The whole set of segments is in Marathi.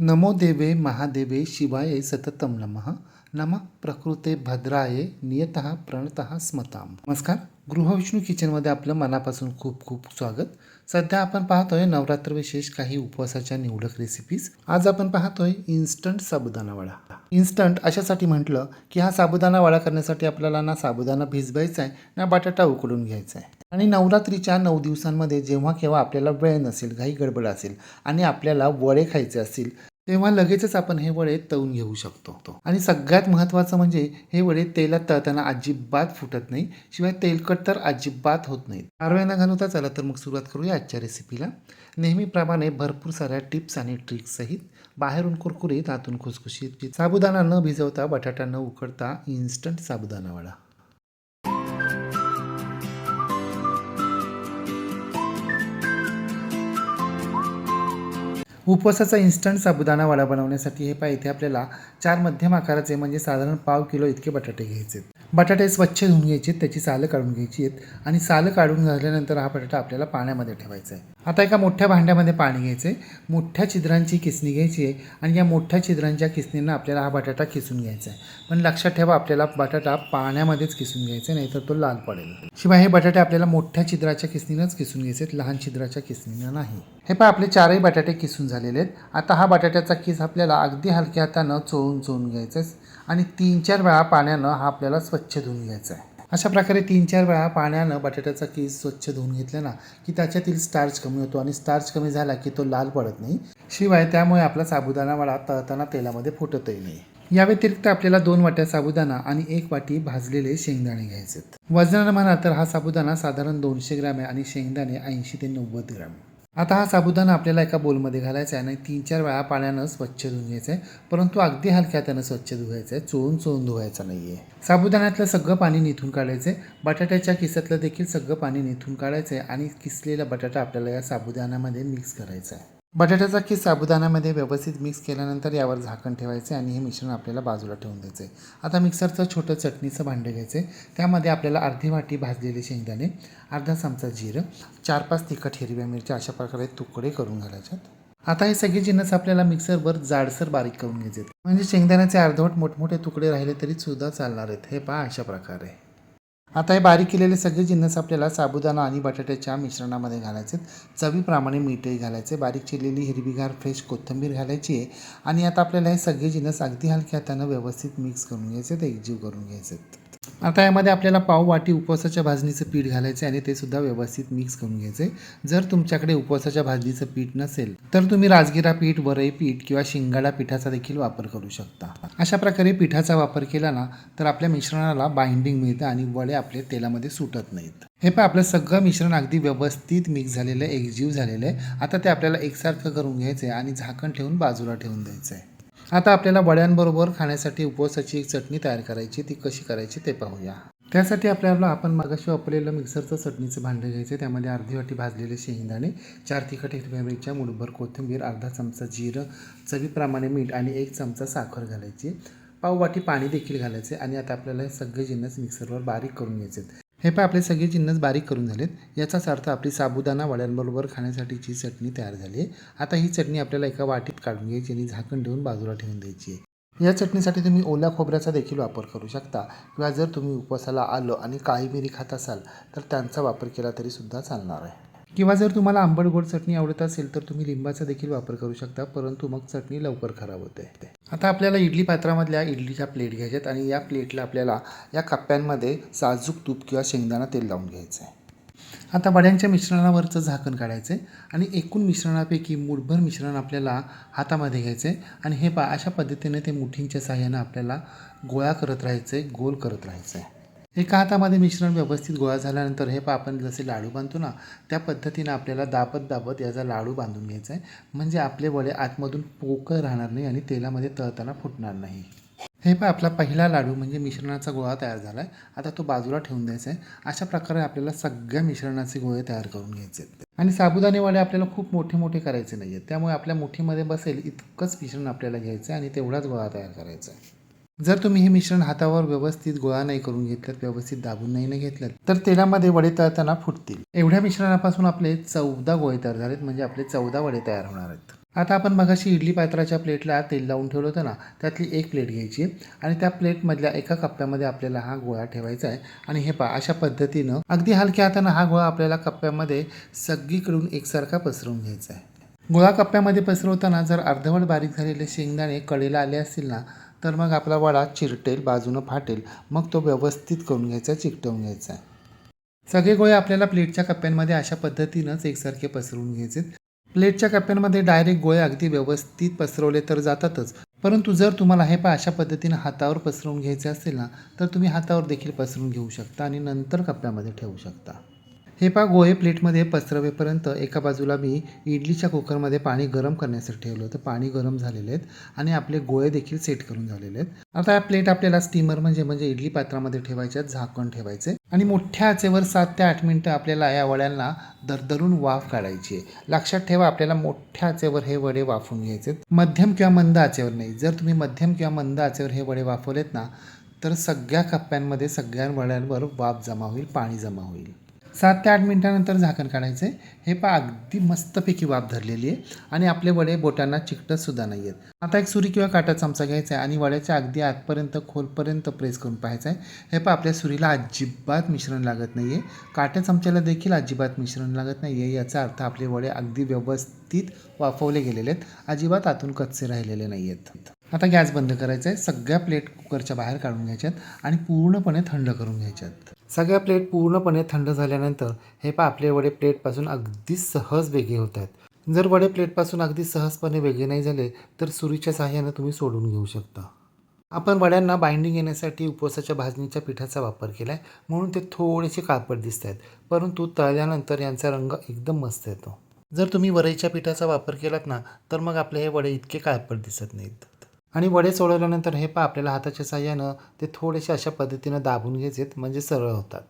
नमो देवे महादेवे शिवाय सततम नमः। नमः प्रकृते भद्राय नियतः प्रणतः स्मताम। नमस्कार गृहविष्णू किचनमध्ये आपलं मनापासून खूप खूप स्वागत. सध्या आपण पाहतोय नवरात्र विशेष काही उपवासाच्या निवडक रेसिपीज आज आपण पाहतोय इन्स्टंट साबुदाणा वडा. इन्स्टंट अशासाठी म्हटलं की हा साबुदाणा वडा करण्यासाठी आपल्याला ना साबुदाणा भिजवायचा आहे ना बटाटा उकडून घ्यायचा आहे. आणि नवरात्रीच्या नऊ दिवसांमध्ये जेव्हा केव्हा आपल्याला वेळ नसेल घाई गडबड असेल आणि आपल्याला वडे खायचे असतील तेव्हा लगेचच आपण हे वडे तळून घेऊ शकतो. आणि सगळ्यात महत्त्वाचं म्हणजे हे वडे तेलात तळताना अजिबात फुटत नाही. शिवाय तेलकट तर अजिबात होत नाहीत. फार न घालवता चला तर मग सुरुवात करूया आजच्या रेसिपीला नेहमीप्रमाणे भरपूर साऱ्या टिप्स आणि ट्रिक्स सहित बाहेरून कुरकुरीत आतून खुसखुशीत साबुदाणा न भिजवता बटाटा न उकडता इन्स्टंट साबुदाणा वडा. उपवासाचा इन्स्टंट साबुदाणा वडा बनवण्यासाठी हे पाय इथे आपल्याला चार मध्यम आकाराचे म्हणजे साधारण पाव किलो इतके बटाटे घ्यायचे आहेत. बटाटे स्वच्छ धुवून घ्यायचे त्याची सालं काढून घ्यायची आहेत. आणि सालं काढून झाल्यानंतर हा बटाटा आपल्याला पाण्यामध्ये ठेवायचा आहे. आता एका मोठ्या भांड्यामध्ये पाणी घ्यायचं आहे. मोठ्या छिद्रांची किसणी घ्यायची आहे आणि या मोठ्या छिद्रांच्या किसणीनं आपल्याला हा बटाटा किसून घ्यायचा आहे. पण लक्षात ठेवा आपल्याला बटाटा पाण्यामध्येच किसून घ्यायचा आहे, नाहीतर तो लाल पडेल. शिवाय हे बटाटे आपल्याला मोठ्या छिद्राच्या किसणीनंच किसून घ्यायचे आहेत. लहान छिद्राच्या किसणीनं नाही. हे पहा आपले चारही बटाटे किसून झालेले आहेत. आता हा बटाट्याचा किस आपल्याला अगदी हलक्या हातानं चोळून चोळून घ्यायचा आहे. आणि तीन चार वेळा पाण्यानं हा आपल्याला स्वच्छ धुवून घ्यायचा आहे. अशा प्रकारे तीन चार वेळा पाण्यानं बटाट्याचा केस स्वच्छ धुवून घेतला ना की त्याच्यातील स्टार्च कमी होतो आणि स्टार्च कमी झाला की तो लाल पडत नाही. शिवाय त्यामुळे आपला साबुदाणा वडा तळताना तेलामध्ये फुटतही नाही. या व्यतिरिक्त आपल्याला दोन वाट्या साबुदाणा आणि एक वाटी भाजलेले शेंगदाणे घ्यायचे वजनानं म्हणा तर हा साबुदाणा साधारण दोनशे ग्रॅम आहे आणि शेंगदाणे ऐंशी ते नव्वद ग्रॅम. आता हा साबुदाणा आपल्याला एका बोलमध्ये घालायचा आहे आणि तीन चार वेळा पाण्यानं स्वच्छ धुवून घ्यायचं आहे परंतु अगदी हलक्या त्यानं स्वच्छ धुवायचं आहे चोळून चोळून धुवायचं नाही आहे साबुदाण्यातलं सगळं पाणी निथून काढायचं आहे बटाट्याच्या किसातलं देखील सगळं पाणी निथून काढायचं आहे आणि किसलेला बटाटा आपल्याला या साबुदाण्यामध्ये मिक्स करायचा आहे बटाट्याचा किस साबुदाण्यामध्ये व्यवस्थित मिक्स केल्यानंतर यावर झाकण ठेवायचे आणि हे मिश्रण आपल्याला बाजूला ठेवून द्यायचं. आहे आता मिक्सरचं छोटं चटणीचं भांडं घ्यायचं. आहे त्यामध्ये आपल्याला अर्धी वाटी भाजलेले शेंगदाणे अर्धा चमचा जिरं चार पाच तिखट हिरव्या मिरच्या अशा प्रकारे तुकडे करून घालायच्यात आता हे सगळे जिन्नस आपल्याला मिक्सरवर जाडसर बारीक करून घ्यायचे. आहेत. म्हणजे शेंगदाण्याचे अर्धवट मोठमोठे तुकडे राहिले तरी सुद्धा चालणार आहेत. हे पहा अशा प्रकारे. आता हे बारीक केलेले सगळे जिन्नस आपल्याला साबुदाणा आणि बटाट्याच्या मिश्रणामध्ये घालायचे चवीप्रमाणे मीठही घालायचे बारीक चिरलेली हिरवीगार फ्रेश कोथिंबीर घालायची आहे. आणि आता आपल्याला हे सगळे जिन्नस अगदी हलक्या हातानं व्यवस्थित मिक्स करून घ्यायचे आहेत एकजीव करून घ्यायचे आता यामध्ये आपल्याला पाव वाटी उपवासाच्या भाजणीचं पीठ घालायचं आणि ते सुद्धा व्यवस्थित मिक्स करून घ्यायचे जर तुमच्याकडे उपवासाच्या भाजणीचं पीठ नसेल तर तुम्ही राजगिरा पीठ वरई पीठ किंवा शिंगाडा पिठाचा देखील वापर करू शकता. अशा प्रकारे पिठाचा वापर केला ना तर आपल्या मिश्रणाला बाइंडिंग मिळतं आणि वडे आपले तेलामध्ये सुटत नाहीत. हे पण आपलं सगळं मिश्रण अगदी व्यवस्थित मिक्स झालेलं आहे एकजीव झालेलं आहे. आता ते आपल्याला एकसारखं करून घ्यायचं आहे आणि झाकण ठेवून बाजूला ठेवून द्यायचं आहे आता आपल्याला वड्यांबरोबर खाण्यासाठी उपवासाची एक चटणी तयार करायची ती कशी करायची ते पाहूया. त्यासाठी आपल्याला आपण मागाशी वापरलेलं मिक्सरचं चटणीचं भांडं घ्यायचं त्यामध्ये अर्धी वाटी भाजलेले शेंगदाणे चार तिखट हिरव्या मिरच्या मुठभर कोथिंबीर अर्धा चमचा जिरं चवीप्रमाणे मीठ आणि एक चमचा साखर घालायची. पाव वाटी पाणी देखील घालायचे आणि आता आपल्याला हे सगळे जिन्नस मिक्सरवर बारीक करून घ्यायचे हे पण आपले सगळे जिन्नस बारीक करून झालेत. याचाच अर्थ आपली साबुदाणा वड्यांबरोबर खाण्यासाठीची चटणी तयार झाली आहे आता ही चटणी आपल्याला एका वाटीत काढून घ्यायची आणि झाकण ठेवून बाजूला ठेवून द्यायची आहे. या चटणीसाठी तुम्ही ओल्या खोबऱ्याचा देखील वापर करू शकता किंवा जर तुम्ही उपवासाला आलं आणि काळी मिरी खात असाल तर त्यांचा वापर केला तरी सुद्धा चालणार आहे. किंवा जर तुम्हाला आंबट गोड चटणी आवडत असेल तर तुम्ही लिंबाचा देखील वापर करू शकता परंतु मग चटणी लवकर खराब होते. आता आपल्याला इडली पात्रामधल्या इडलीच्या प्लेट घ्यायच्यात आणि या प्लेटला आपल्याला या कप्प्यांमध्ये साजूक तूप किंवा शेंगदाणा तेल लावून घ्यायचं आहे आता वड्यांच्या मिश्रणावरचं झाकण काढायचं आहे आणि एकूण मिश्रणापैकी मूठभर मिश्रण आपल्याला हातामध्ये घ्यायचं आहे आणि हे पा अशा पद्धतीने ते मुठींच्या साह्यानं आपल्याला गोळा करत राहायचं आहे गोल करत राहायचं आहे एका हातामध्ये मिश्रण व्यवस्थित गोळा झाल्यानंतर हे पा आपण जसे लाडू बांधतो ना त्या पद्धतीनं आपल्याला दाबत दाबत याचा लाडू बांधून घ्यायचा आहे. म्हणजे आपले वडे आतमधून पोकळ राहणार नाही आणि तेलामध्ये तळताना फुटणार नाही. हे पहा आपला पहिला लाडू म्हणजे मिश्रणाचा गोळा तयार झाला आहे आता तो बाजूला ठेवून द्यायचा आहे. अशा प्रकारे आपल्याला सगळ्या मिश्रणाचे गोळे तयार करून घ्यायचे आहेत. आणि साबुदाणे वडे आपल्याला खूप मोठे मोठे करायचे नाही आहेत त्यामुळे आपल्या मुठीमध्ये बसेल इतकंच मिश्रण आपल्याला घ्यायचं आहे आणि तेवढाच गोळा तयार करायचा आहे. जर तुम्ही हे मिश्रण हातावर व्यवस्थित गोळा नाही करून घेतलं व्यवस्थित दाबून नाही घेतलं तर तेलामध्ये वडे तळताना फुटतील. एवढ्या मिश्रणापासून आपले चौदा गोळे तयार झालेत म्हणजे आपले चौदा वडे तयार होणार आहेत. आता आपण मगाशी इडली पात्राच्या प्लेटला तेल लावून ठेवलं होतं ना त्यातली एक प्लेट घ्यायची आणि त्या प्लेटमधल्या एका कप्प्यामध्ये आपल्याला हा गोळा ठेवायचा आहे. आणि हे पहा अशा पद्धतीनं अगदी हलक्या हातानं हा गोळा आपल्याला कप्प्यामध्ये सगळीकडून एकसारखा पसरवून घ्यायचा आहे. गोळा कप्प्यामध्ये पसरवताना जर अर्धवट बारीक झालेले शेंगदाणे कडेला आले असतील ना तर मग आपला वडा चिरटेल बाजूनं फाटेल. मग तो व्यवस्थित करून घ्यायचा चिकटवून घ्यायचा. आहे सगळे गोळे आपल्याला प्लेटच्या कप्प्यांमध्ये अशा पद्धतीनंच एकसारखे पसरवून घ्यायचे प्लेटच्या कप्प्यांमध्ये डायरेक्ट गोळे अगदी व्यवस्थित पसरवले तर जातातच. परंतु जर तुम्हाला हे पा अशा पद्धतीनं हातावर पसरवून घ्यायचे असेल ना तर तुम्ही हातावर देखील पसरून घेऊ शकता आणि नंतर कप्प्यामध्ये ठेवू शकता. हे पा गोळे प्लेटमध्ये पसरवेपर्यंत एका बाजूला मी इडलीच्या कुकरमध्ये पाणी गरम करण्यासाठी ठेवलं होतं. पाणी गरम झालेले आहेत आणि आपले गोळे देखील सेट करून झालेले आहेत. आता या प्लेट आपल्याला स्टीमर म्हणजे म्हणजे इडली पात्रामध्ये ठेवायच्या झाकण ठेवायचे. आणि मोठ्या आचेवर सात ते आठ मिनटं आपल्याला या वड्यांना दरदरून वाफ काढायची आहे. लक्षात ठेवा आपल्याला मोठ्या आचेवर हे वडे वाफून घ्यायचे मध्यम किंवा मंद आचेवर नाही. जर तुम्ही मध्यम किंवा मंद आचेवर हे वडे वाफवलेत ना तर सगळ्या कप्प्यांमध्ये सगळ्या वड्यांवर वाफ जमा होईल पाणी जमा होईल. सात ते आठ मिनटानंतर झाकण काढायचं. आहे हे पा अगदी मस्तपैकी वाफ धरलेली आहे आणि आपले वडे बोटांना चिकटतसुद्धा नाही आहेत. आता एक सुरी किंवा काटा चमचा घ्यायचा आहे आणि वड्याच्या अगदी आतपर्यंत खोलपर्यंत प्रेस करून पाहायचं आहे. हे पा आपल्या सुरीला अजिबात मिश्रण लागत नाही आहे काट्या चमच्याला देखील अजिबात मिश्रण लागत नाही आहे याचा अर्थ आपले वडे अगदी व्यवस्थित वाफवले गेलेले आहेत. अजिबात आतून कच्चे राहिलेले नाही आहेत. आता गॅस बंद करायचा आहे. सगळ्या प्लेट कुकरच्या बाहेर काढून घ्यायच्यात आणि पूर्णपणे थंड करून घ्यायच्यात. सगळ्या प्लेट पूर्णपणे थंड झाल्यानंतर हे पा आपले वडे प्लेटपासून अगदी सहज वेगळे होत आहेत. जर वडे प्लेटपासून अगदी सहजपणे वेगळे नाही झाले तर सुरीच्या सहाय्यानं तुम्ही सोडून घेऊ शकता. आपण वड्यांना बाइंडिंग येण्यासाठी उपवासाच्या भाजणीच्या पिठाचा वापर केला आहे म्हणून ते थोडेसे काळपट दिसत आहेत परंतु तळल्यानंतर यांचा रंग एकदम मस्त येतो. जर तुम्ही वरईच्या पिठाचा वापर केलात ना तर मग आपले हे वडे इतके काळपट दिसत नाहीत. आणि वडे सोडवल्यानंतर हे पा आपल्याला हाताच्या साह्यानं ते थोडेसे अशा पद्धतीनं दाबून घ्यायचेत म्हणजे सरळ होतात.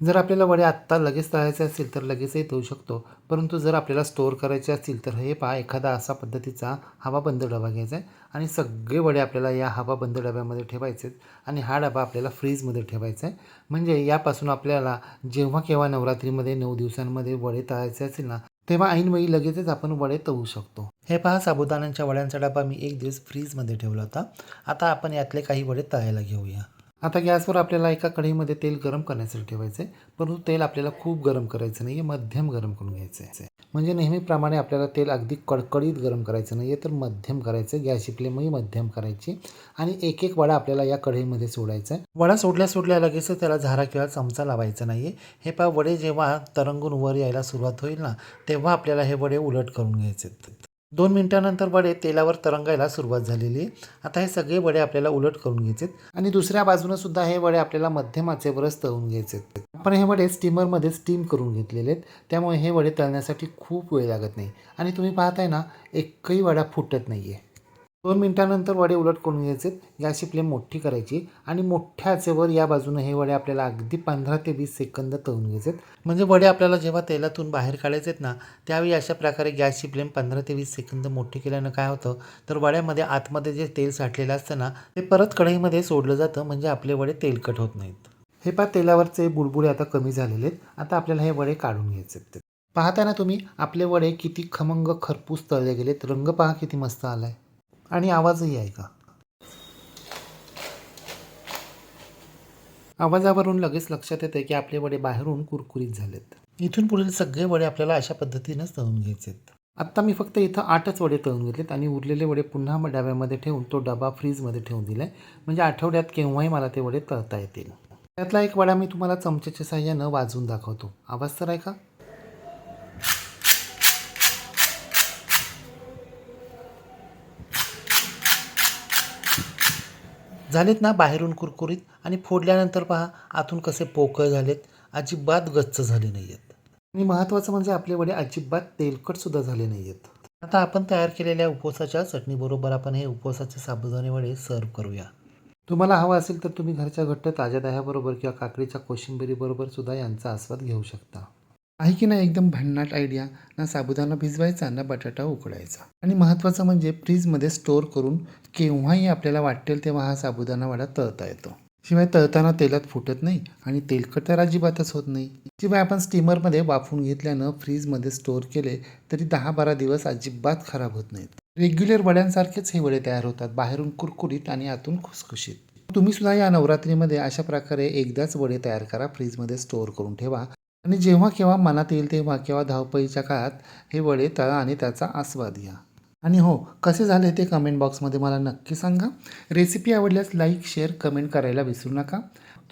जर आपल्याला वडे आत्ता लगेच तळायचे असतील तर लगेचही तळू शकतो. परंतु जर आपल्याला स्टोअर करायचे असतील तर हे पहा एखादा असा पद्धतीचा हवाबंद डबा घ्यायचा आहे आणि सगळे वडे आपल्याला या हवाबंद डब्यामध्ये ठेवायचे आहेत आणि हा डबा आपल्याला फ्रीजमध्ये ठेवायचा आहे. म्हणजे यापासून आपल्याला जेव्हा केव्हा नवरात्रीमध्ये नऊ दिवसांमध्ये वडे तळायचे असेल ना तेव्हा ऐनवेळी लगेचच आपण वडे तळू शकतो. हे पहा साबुदाण्यांच्या वड्यांचा डबा मी एक दिवस फ्रीजमध्ये ठेवला होता. आता आपण यातले काही वडे तळायला घेऊया. आता गॅसवर आपल्याला एका कढईमध्ये तेल गरम करण्यासाठी ठेवायचं आहे परंतु तेल आपल्याला खूप गरम करायचं नाही आहे मध्यम गरम करून घ्यायचं आहे म्हणजे नेहमीप्रमाणे आपल्याला तेल अगदी कडकडीत गरम करायचं नाही आहे तर मध्यम करायचं. गॅसची फ्लेमही मध्यम करायची. आणि एक एक वडा आपल्याला या कढईमध्ये सोडायचा आहे. वडा सोडल्या सोडल्या लगेच त्याला झारा किंवा चमचा लावायचा नाही आहे हे पहा वडे जेव्हा तरंगून वर यायला सुरुवात होईल ना तेव्हा आपल्याला हे वडे उलट करून घ्यायचे आहेत. दोन मिनिटानंतर वडे तेलावर तरंगायला सुरुवात झालेली आहे. आता हे सगळे वडे आपल्याला उलट करून घ्यायचे आणि दुसऱ्या बाजूनं सुद्धा हे वडे आपल्याला मध्यम आचेवरच तळून घ्यायचे आपण हे वडे स्टीमरमध्ये स्टीम करून घेतलेले आहेत. त्यामुळे हे वडे तळण्यासाठी खूप वेळ लागत नाही. आणि तुम्ही पाहताय ना एकही वडा फुटत नाही आहे दोन मिनटानंतर वडे उलट करून घ्यायचे. गॅसची फ्लेम मोठी करायची आणि मोठ्या आचेवर या बाजूनं हे वडे आपल्याला अगदी पंधरा ते वीस सेकंद तळून घ्यायचे म्हणजे वडे आपल्याला जेव्हा तेलातून बाहेर काढायचे आहेत ना त्यावेळी अशा प्रकारे गॅसची फ्लेम पंधरा ते वीस सेकंद मोठी केल्यानं काय होतं तर वड्यामध्ये आतमध्ये जे तेल साठलेलं असतं ना ते परत कढईमध्ये सोडलं जातं म्हणजे आपले वडे तेलकट होत नाहीत. हे पा तेलावरचे बुडबुडे आता कमी झालेले आहेत. आता आपल्याला हे वडे काढून घ्यायचे आहेत. पाहताना तुम्ही आपले वडे किती खमंग खरपूस तळले गेलेत. रंग पहा किती मस्त आला आहे आणि आवाजही आहे का आवाजावरून लगेच लक्षात येते की आपले वडे बाहेरून कुरकुरीत झालेत. इथून पुढील सगळे वडे आपल्याला अशा पद्धतीनंच तळून घ्यायचे आहेत आत्ता मी फक्त इथं आठच वडे तळून घेतलेत आणि उरलेले वडे पुन्हा डब्यामध्ये ठेवून तो डबा फ्रीजमध्ये ठेवून दिला आहे म्हणजे आठवड्यात केव्हाही मला ते वडे तळता येतील. त्यातला एक वडा मी तुम्हाला चमच्याच्या साह्यानं वाजवून दाखवतो. आवाज तर आहे झालेत ना बाहेरून कुरकुरीत? आणि फोडल्यानंतर पहा आतून कसे पोकळ झालेत. अजिबात गच्च झाले नाही आहेत आणि महत्त्वाचं म्हणजे आपले वडे अजिबात तेलकटसुद्धा झाले नाही आहेत आता आपण तयार केलेल्या उपवासाच्या चटणीबरोबर आपण हे उपवासाचे साबुदाणे वडे सर्व करूया. तुम्हाला हवं असेल तर तुम्ही घरच्या घट्ट ताज्या दह्याबरोबर किंवा काकडीच्या कोशिंबिरीबरोबर सुद्धा यांचा आस्वाद घेऊ शकता. आहे की नाही एकदम भन्नाट आयडिया ना साबुदाणा भिजवायचा ना बटाटा उकडायचा आणि महत्त्वाचं म्हणजे फ्रीजमध्ये स्टोअर करून केव्हाही आपल्याला वाटेल तेव्हा हा साबुदाणा वडा तळता येतो. शिवाय तळताना तेलात फुटत नाही आणि तेलकट तर अजिबातच होत नाही. शिवाय आपण स्टीमरमध्ये वाफून घेतल्यानं फ्रीजमध्ये स्टोअर केले तरी दहा बारा दिवस अजिबात खराब होत नाहीत. रेग्युलर वड्यांसारखेच हे वडे तयार होतात बाहेरून कुरकुरीत आणि आतून खुसखुशीत. तुम्ही सुद्धा या नवरात्रीमध्ये अशा प्रकारे एकदाच वडे तयार करा फ्रीजमध्ये स्टोअर करून ठेवा. आणि जेव्हा केव्हा मनात येईल तेव्हा केव्हा धावपळीच्या काळात हे वडे तळा आणि त्याचा आस्वाद घ्या. आणि हो कसे झाले ते कमेंट बॉक्समध्ये मला नक्की सांगा. रेसिपी आवडल्यास लाईक शेअर कमेंट करायला विसरू नका.